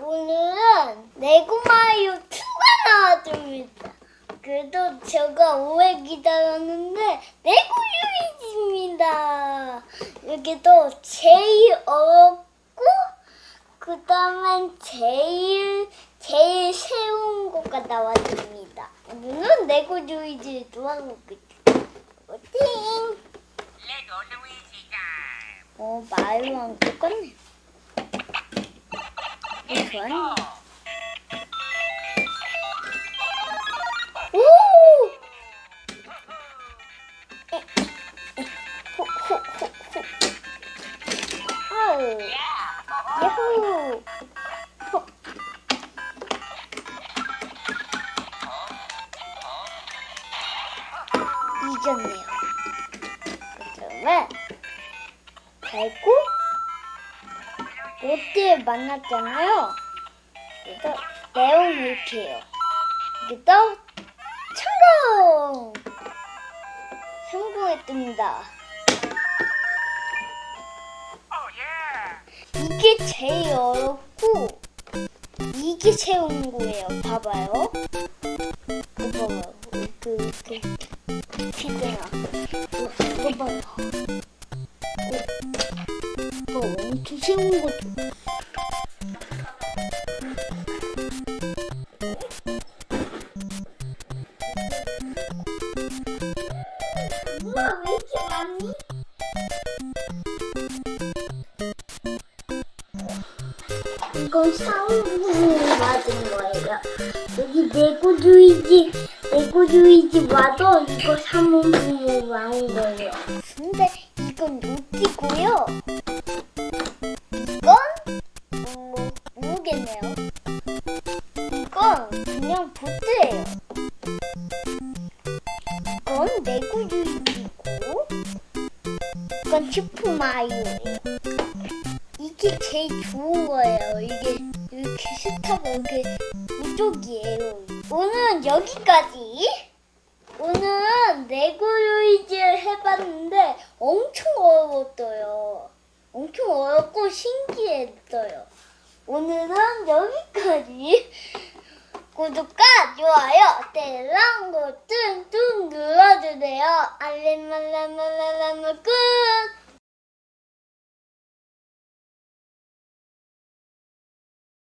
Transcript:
오늘은 레고마리오 2가 나왔습니다. 그래도 제가 오래 기다렸는데 레고 유니지입니다. 여기도 제일 어렵고 그 다음엔 제일 제일 쉬운 거가 나왔습니다. 오늘은 레고 유니지 도와보겠습니다. 팅! 레고 루이지 타임. 어 마리오랑 똑같네. 어, 좋아요. 오! 호호호호. 야호. 호. 이겼네요. 그다음에 밟고 롯데를 만났잖아요. 그래서 이렇게 해요. 여기다 성공! 성공했답니다. 오 예. 이게 제일 어렵고 이게 쉬운 거예요. 봐봐요. 이거 봐봐요. 그, 그, 피드나. 이거 봐요. 엄청 쉬운 것도. 우와, 왜 이렇게 많니? 이건 사운드 맞은 거예요. 여기 레고 루이지 와도 이거 사문부모 나 보트예요. 이건 레고 루이지고, 이건 슈퍼 마리오예요. 이게 제일 좋은 거예요. 이게 이렇게 스타가 이렇게 이쪽이에요. 오늘은 여기까지. 오늘은 레고 루이즈를 해봤는데 엄청 어려웠어요. 엄청 어렵고 신기했어요. 오늘은 여기까지. 구독과 좋아요, 대랑 거 뚱뚱 눌러주세요. 알림말람말람말 끝.